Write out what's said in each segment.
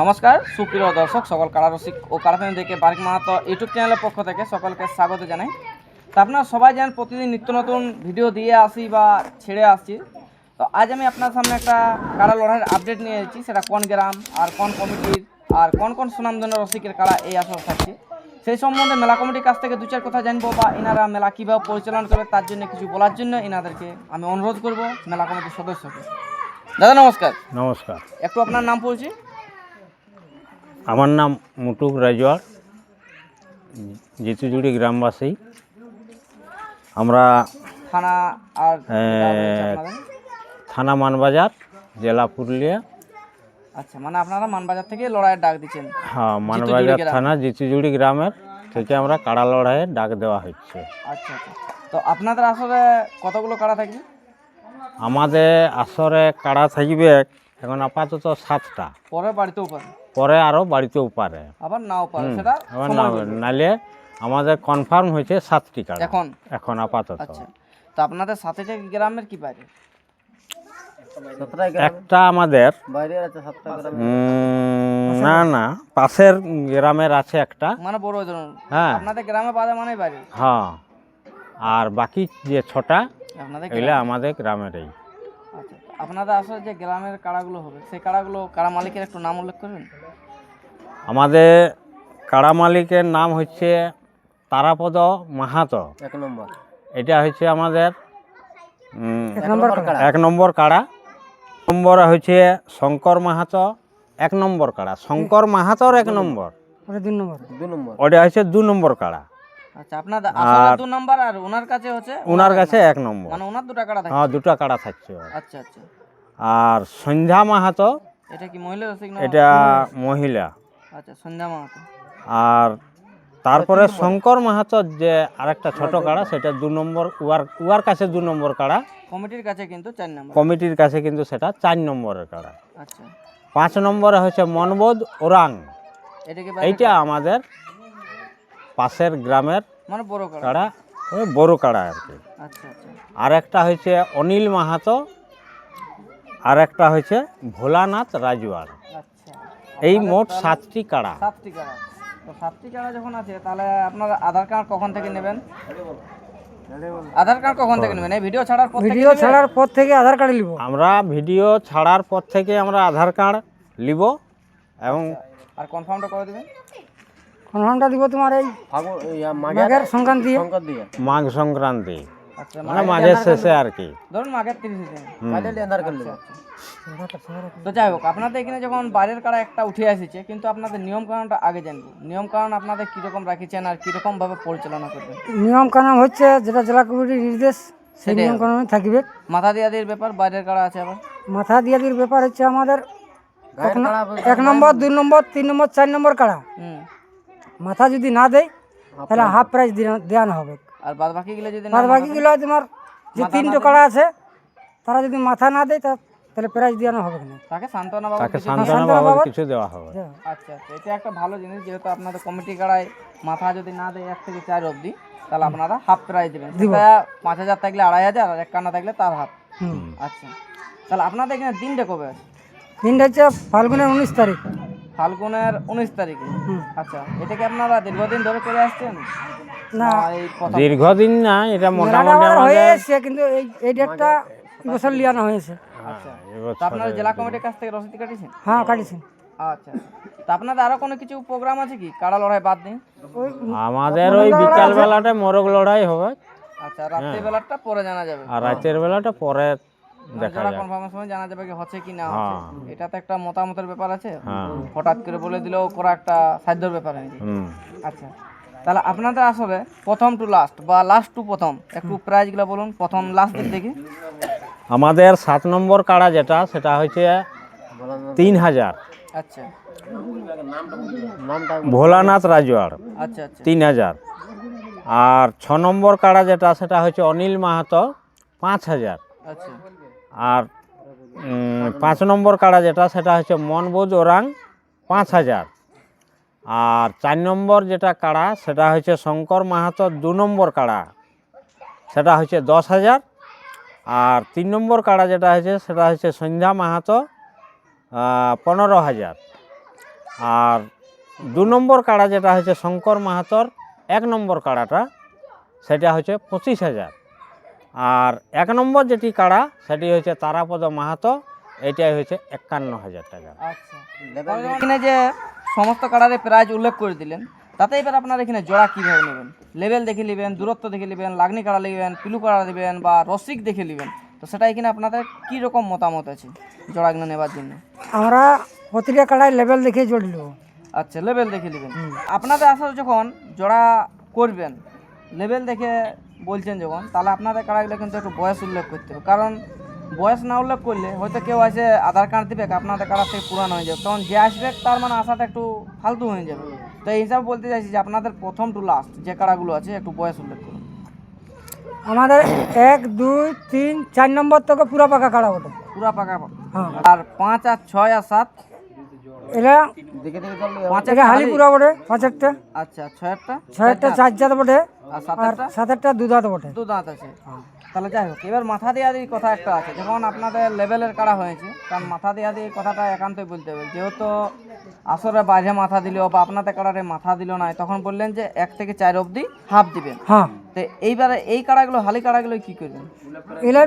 নমস্কার সুপ্রিয় দর্শক সকল কারারসিক ও কারাতেন দেখে বারিক মাহাতো ইউটিউব চ্যানেলের পক্ষ থেকে সকলকে স্বাগত জানাই। তো আপনারা সবাই জানেন প্রতিদিন নিত্য নতুন ভিডিও দিয়ে আসি বা ছেড়ে আসছি। তো আজ আমি আপনার সামনে একটা কারা লড়াইয়ের আপডেট নিয়ে এসেছি সেটা কোন গ্রাম আর কোন কমিটির আর কোন কোন সুনামধন্য রসিকের কারা এই আসর থাকছে। সেই সম্বন্ধে মেলা কমিটির কাছ থেকে দু চার কথা জানব বা এনারা মেলা কীভাবে পরিচালনা করবে তার জন্য কিছু বলার জন্য এনাদেরকে আমি অনুরোধ করব মেলা কমিটির সদস্যকে। দাদা নমস্কার। নমস্কার। একটু আপনার নাম পড়ছি? আমার নাম মুটুক রাজওয়ার জিতুজুড়ি গ্রামবাসী। আমরা থানা আর? থানা মানবাজার জেলা পুরুলিয়া। আচ্ছা মানে আপনারা মানবাজার থেকে লড়াইয়ের ডাক দিচ্ছেন। হ্যাঁ মানবাজার থানা জিতুজুড়ি গ্রামের থেকে আমরা কাড়া লড়াইয়ের ডাক দেওয়া হচ্ছে। আচ্ছা আচ্ছা। তো আপনাদের আসলে কতগুলো কাড়া থাকবে? আমাদের আসরে কাড়া থাকবে এখন আপাতত সাতটা। পরে বাড়িতেও পারে। পরে আরও বাড়িতেও পারে। আবার নাও পারে সেটা আবার না নালে আমাদের কনফার্ম হয়েছে সাতটি কাড়া এখন? এখন আপাতত। আচ্ছা। তো আপনাদের সাথে যে গ্রামের কি পারে একটা আমাদের। না না পাশের গ্রামের আছে একটা। মানে বড় ধরুন হ্যাঁ। আপনাদের গ্রামে বাজে মানে বাইরে? হ্যাঁ। আর বাকি যে ছটা আপনাদের এগুলো আমাদের গ্রামেরই। আপনাদের আসলে যে গ্রামের কাড়াগুলো হবে সেই কাড়াগুলো কাড়া মালিকের একটু নাম উল্লেখ করবেন? আমাদের কাড়া মালিকের নাম হচ্ছে তারাপদ মাহাতো। এক নম্বর। এটা হচ্ছে আমাদের এক নম্বর কাড়া। নম্বর হচ্ছে শঙ্কর মাহাতো এক নম্বর কাড়া। শঙ্কর মাহাতোর এক নম্বর। দুই নম্বর। নম্বর। ওটা হচ্ছে দু নম্বর কাড়া। আচ্ছা দু নম্বর আর ওনার কাছে হচ্ছে ওনার কাছে এক নম্বর। মানে ওনার দুটা কাড়া থাকে হ্যাঁ দুটো কাড়া থাকছে আচ্ছা আচ্ছা। আর সন্ধ্যা মাহাতো এটা কি মহিলা রসিক না এটা মহিলা? আচ্ছা সন্ধ্যা মাহাতো। আর তারপরে শঙ্কর মাহাতো যে আরেকটা ছোট কাড়া সেটা দু নম্বর উয়ার উয়ার কাছে দু নম্বর কাড়া। কমিটির কাছে কিন্তু চার নম্বর। কমিটির কাছে কিন্তু সেটা চার নম্বরের কাড়া। আচ্ছা। পাঁচ নম্বরে হচ্ছে মনবোধ ওরাং। এটা এইটা আমাদের পাশের গ্রামের মানে বড় কাড়া। ওই বড় কাড়া আর কি। আচ্ছা আচ্ছা। আর একটা হচ্ছে অনিল মাহাতো আর একটা হচ্ছে ভোলানাথ রাজওয়ার আচ্ছা। এই মোট সাতটি কাড়া। সাতটি কাড়া। তো সাতটি কাড়া যখন আছে তাহলে আপনার আধার কার্ড কখন থেকে নেবেন? আধার কার্ড কখন থেকে নেবেন? এই ভিডিও ছাড়ার পর ভিডিও ছাড়ার পর থেকে আধার কার্ড নিব আমরা ভিডিও ছাড়ার পর থেকে আমরা আধার কার্ড নিব এবং আর কনফার্মটা করে দিবেন? কনফার্মটা দিব তোমার এই মাঘের সংক্রান্তি। মাঘ সংক্রান্তি। আচ্ছা মানে মাঝের শেষে আর কি। ধরুন মাঘের তিরিশ। আধার কার্ড তো যাই হোক আপনাদের এখানে যখন বাইরের কাড়া একটা উঠে এসেছে কিন্তু আপনাদের নিয়ম কানুনটা আগে জানব। নিয়ম কানুন আপনাদের কীরকম রাখিছেন আর কীরকম ভাবে পরিচালনা করবেন? নিয়ম কানুন হচ্ছে যেটা জেলা কমিটির নির্দেশ সেই নিয়ম কানুন থাকবে। মাথা দিয়া দির ব্যাপার বাইরের কাড়া আছে আবার? মাথা দিয়ে দির ব্যাপার হচ্ছে আমাদের এক নম্বর দুই নম্বর তিন নম্বর চার নম্বর কাড়া। হুম। মাথা যদি না দেয় তাহলে হাফ প্রাইজ দেওয়ানো হবে। আর বাদ বাকি গুলো যদি না বাদ বাকিগুলো তোমার যে তিনটে কাড়া আছে তারা যদি মাথা না দেয় তা- তাহলে প্রাইজ দেওয়ানো হবে না। তাকে সান্ত্বনা বাবা তাকে সান্ত্বনা বাবার কিছু দেওয়া হবে। আচ্ছা আচ্ছা এটা একটা ভালো জিনিস যেহেতু আপনাদের কমিটি কাড়ায় মাথা যদি না দেয় এক থেকে চার অবধি তাহলে আপনারা হাফ প্রাইজ দেবেন। সেটা পাঁচ হাজার থাকলে আড়াই হাজার আর এক কান্না থাকলে তার হাফ হুম। আচ্ছা। তাহলে আপনাদের এখানে দিনটা কবে আছে? দিনটা হচ্ছে ফাল্গুনের উনিশ তারিখ। ফাল্গুনের উনিশ তারিখে। আচ্ছা এটা কি আপনারা দীর্ঘদিন ধরে করে আসছেন? না। দীর্ঘদিন না এটা মোটামুটি আমাদের হয়ে আমাদের কিন্তু এই এই ডেটটা এবছর লিয়ানো হয়েছে। আচ্ছা এবছর আপনারা জেলা কমিটির কাছ থেকে রসিদ কাটিয়েছেন? হ্যাঁ কাটিয়েছি। আচ্ছা তো আপনাদের আরও কোনো কিছু প্রোগ্রাম আছে কি? কাড়া লড়াই বাদ দিন? ওই আমাদের ওই বিকাল বেলাটা মোরগ লড়াই হবে। আচ্ছা রাত্রি বেলাটা পরে জানা যাবে। আর রাতের বেলাটা পরে দেখা কনফার্মের সময় জানা যাবে কি হচ্ছে কি না হচ্ছে। হ্যাঁ। এটা তো একটা মতামতের ব্যাপার আছে। হ্যাঁ। হঠাৎ করে বলে দিলেও করা একটা সাধ্যর ব্যাপার নাকি আচ্ছা। তাহলে আপনাদের আসলে প্রথম টু লাস্ট বা লাস্ট টু প্রথম একটু প্রাইজগুলো বলুন প্রথম লাস্ট দেখি। আমাদের সাত নম্বর কাড়া যেটা সেটা হচ্ছে তিন হাজার। আচ্ছা। ভোলানাথ রাজওয়ার আচ্ছা আচ্ছা। তিন হাজার। আর ছ নম্বর কাড়া যেটা সেটা হচ্ছে অনিল মাহাতো পাঁচ হাজার। আচ্ছা। আর পাঁচ নম্বর কাড়া যেটা, সেটা হচ্ছে মনবোজ ওরাং পাঁচ হাজার। আর চার নম্বর যেটা কাড়া, সেটা হচ্ছে শঙ্কর মাহাতো দু নম্বর কাড়া, সেটা হচ্ছে দশ হাজার। আর তিন নম্বর কাড়া যেটা হচ্ছে সেটা হচ্ছে সন্ধ্যা মাহাতো পনেরো হাজার। আর দু নম্বর কাড়া যেটা হচ্ছে শঙ্কর মাহাতর এক নম্বর কাড়াটা, সেটা হচ্ছে পঁচিশ হাজার। আর এক নম্বর যেটি কাড়া সেটি হচ্ছে তারাপদ মাহাতো এটাই হচ্ছে একান্ন হাজার টাকা। আচ্ছা। এখানে যে সমস্ত কালারের প্রাইজ উল্লেখ করে দিলেন তাতে এবার আপনারা এখানে জোড়া কীভাবে নেবেন? লেভেল দেখে নেবেন দূরত্ব দেখে নেবেন লাগনি কাড়া নেবেন পিলু কাড়া নেবেন বা রসিক দেখে নেবেন তো সেটা এখানে আপনাদের কী রকম মতামত আছে জোড়াগুলো নেবার জন্য? আমরা প্রতিটা কাড়ায় লেভেল দেখে জড়ি নেব। আচ্ছা লেভেল দেখে নেবেন। আপনাদের আসলে যখন জোড়া করবেন লেভেল দেখে বলছেন যখন তাহলে আপনাদের কাড়াগুলো কিন্তু একটু বয়স উল্লেখ করতে হবে। কারণ বয়স না উল্লেখ করলে হয়তো কেউ আছে আধার কার্ড দিবে আপনাদের কাড়া থেকে পুরানো হয়ে যাবে। তখন যে আসবে তার মানে আসাটা একটু ফালতু হয়ে যাবে। তো এই হিসাবে বলতে চাইছি যে আপনাদের প্রথম টু লাস্ট যে কাড়াগুলো আছে একটু বয়স উল্লেখ করুন। আমাদের এক দুই তিন চার নম্বর থেকে পুরা পাকা কাড়া ওঠে পুরা পাকা হ্যাঁ। আর পাঁচ আর ছয় আর সাত? এটা পাঁচ এটা হালি পুরা বটে পাঁচেরটা। আচ্ছা ছয়েরটা? ছয়েরটা চার জাত বটে। আর সাতেরটা সাতেরটা দু দাঁত বটে। দু দাঁত আছে তাহলে যাই হোক এবার মাথা দেওয়া দিয়ে কথা একটা আছে। যখন আপনাদের লেভেলের কাড়া হয়েছে কারণ মাথা দেওয়া দিয়ে কথাটা একান্তই বলতে হবে। যেহেতু আসরে বাইরে মাথা দিল বা আপনাদের কাড়ারে মাথা দিল না তখন বললেন যে এক থেকে চার অবধি হাফ দিবেন। হ্যাঁ। তো এইবারে এই কাড়াগুলো হালি কাড়াগুলো কি করবেন? এগুলো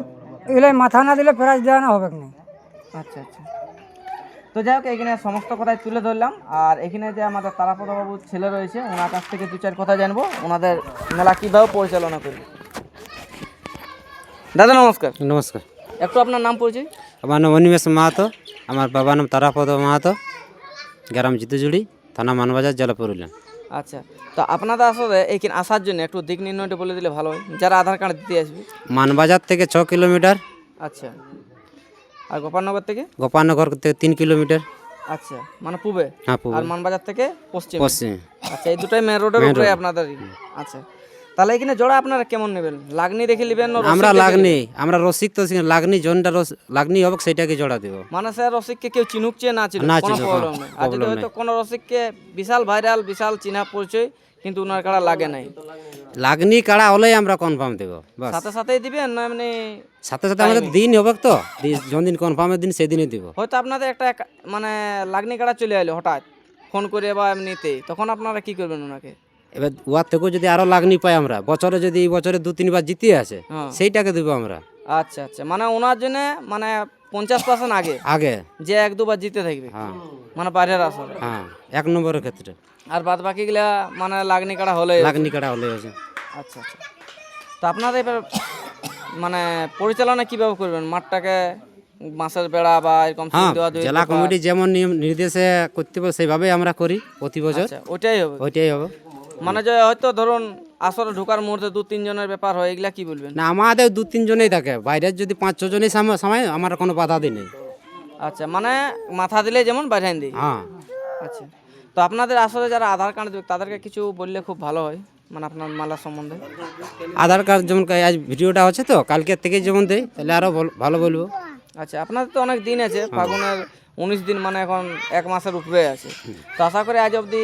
এগুলো মাথা না দিলে প্রাইজ দেওয়া না হবে না? আচ্ছা আচ্ছা। তো যাই হোক এখানে সমস্ত কথাই তুলে ধরলাম। আর এখানে যে আমাদের তারাপদবাবুর ছেলে রয়েছে ওনার কাছ থেকে দু চার কথা জানব। ওনাদের মেলা কীভাবে পরিচালনা করবে। দাদা নমস্কার। নমস্কার। একটু আপনার নাম পরিচয়। আমার নাম অনিমেষ মাহাতো। আমার বাবার নাম তারাপদ মাহাতো। গ্রাম জিতুজুড়ি থানা মানবাজার জেলা পুরুলিয়া। আচ্ছা তো আপনাদের আসলে এইখানে আসার জন্য একটু দিক নির্ণয়টা বলে দিলে ভালো হয়। যারা আধার কার্ড দিতে আসবে। মানবাজার থেকে ছ কিলোমিটার। আচ্ছা। আর গোপালনগর থেকে? গোপালনগর থেকে তিন কিলোমিটার। আচ্ছা মানে পূবে? হ্যাঁ আর মানবাজার থেকে পশ্চিম? পশ্চিম। আচ্ছা এই দুটাই মেন রোডের উপরে আপনাদের আচ্ছা তাহলে এখানে জোড়া আপনারা কেমন নেবেন? লাগনি দেখে নেবেন আমরা লাগনি আমরা রসিক তো লাগনি জনটা রস লাগনি হবে সেটাকে জোড়া দেব। মানে স্যার রসিককে কেউ চিনুক চেয়ে না চিনুক কোনো প্রবলেম নেই। আর যদি হয়তো কোনো রসিককে বিশাল ভাইরাল বিশাল চিনা পরিচয় কিন্তু ওনার কাড়া লাগে নাই। লাগনি কাড়া হলেই আমরা কনফার্ম দেব বাস। সাথে সাথেই দিবেন না এমনি সাথে সাথে আমাদের দিন হবে তো। দি- যদিন কনফার্মের দিন সেদিনই দিব। হয়তো আপনাদের একটা এক- মানে লাগনি কাড়া চলে এলো হঠাৎ ফোন করে বা এমনিতেই। তখন আপনারা কি করবেন ওনাকে এবার উয়ার থেকেও যদি আরও লাগনি পাই আমরা বছরে যদি এই বছরে দু তিনবার জিতে আছে হ্যাঁ। সেইটাকে দেবো আমরা। আচ্ছা আচ্ছা। মানে ওনার জন্য মানে পঞ্চাশ পার্সেন্ট আগে। আগে। যে এক দুবার জিতে থাকবে। হ্যাঁ। মানে বাইরের আসলে হ্যাঁ এক নম্বরের ক্ষেত্রে। আর বাদ বাকিগুলা মানে লাগনি কাটা হলে লাগনি কাটা হলে আছে আচ্ছা আচ্ছা। তো আপনাদের এবার মানে পরিচালনা কীভাবে করবেন? মাঠটাকে বাঁশের বেড়া বা এরকম হ্যাঁ জেলা কমিটি যেমন নিয়ম নির্দেশে করতে হবে সেইভাবেই আমরা করি প্রতি বছর। আচ্ছা ওইটাই হবে। ওইটাই হবে। মানে যে হয়তো ধরুন আসরে ঢোকার মুহূর্তে দু তিনজনের ব্যাপার হয় এগুলা কি বলবেন? না আমাদের দু তিনজনেই থাকে। বাইরের যদি পাঁচ ছজনই সাম- সময় আমার কোনো বাধা দিই নেই। আচ্ছা মানে মাথা দিলে যেমন বাইরে দিই? হ্যাঁ। আচ্ছা তো আপনাদের আসলে যারা আধার কার্ড দেবে তাদেরকে কিছু বললে খুব ভালো হয় মানে আপনার মালা সম্বন্ধে। আধার কার্ড যেমন আজ ভিডিওটা হচ্ছে তো কালকের থেকে যেমন দেয় তাহলে আরও ভালো বলব। আচ্ছা আপনাদের তো অনেক দিন আছে ফাগুনের উনিশ দিন মানে এখন এক মাসের উপরে আছে। তো আশা করি আজ অবধি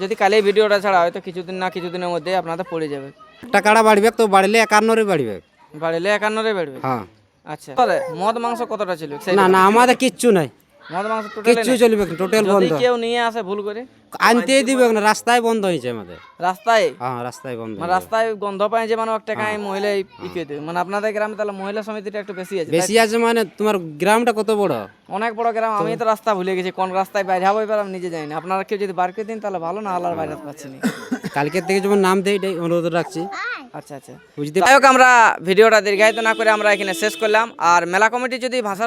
যদি কালে ভিডিওটা ছাড়া হয়তো কিছুদিন না কিছুদিনের মধ্যে আপনাদের পড়ে যাবে। টাকাটা বাড়বে? তো বাড়লে একান্নরে বাড়বে। বাড়লে একান্নরে বাড়বে? হ্যাঁ। আচ্ছা মদ মাংস কতটা ছিল? না না আমাদের কিচ্ছু নাই। মদ মাংস কিচ্ছু চলবে টোটাল বন্ধ। কেউ নিয়ে আসে ভুল করে আনতেই দিবে না রাস্তায় বন্ধ হয়েছে আমাদের। রাস্তায়? হ্যাঁ রাস্তায় বন্ধ মানে রাস্তায় গন্ধ পায় যে মানে একটা কাঁই মহিলা ইকে দেবে মানে আপনাদের গ্রামে তাহলে মহিলা সমিতিটা একটু বেশি আছে বেশি আছে মানে তোমার গ্রামটা কত বড়? অনেক বড় গ্রাম আমি তো রাস্তা ভুলে গেছি কোন রাস্তায় বাইরে হব এবার আমি নিজে জানি না। আপনারা কেউ যদি বার করে দিন তাহলে ভালো না আল্লাহর বাইরে পাচ্ছি না। কালকের থেকে যেমন নাম দেয় এটাই অনুরোধ রাখছি। আচ্ছা আচ্ছা। বুঝতে যাই হোক আমরা ভিডিওটা দীর্ঘায়িত না করে আমরা এখানে শেষ করলাম। আর মেলা কমিটি যদি ভাষার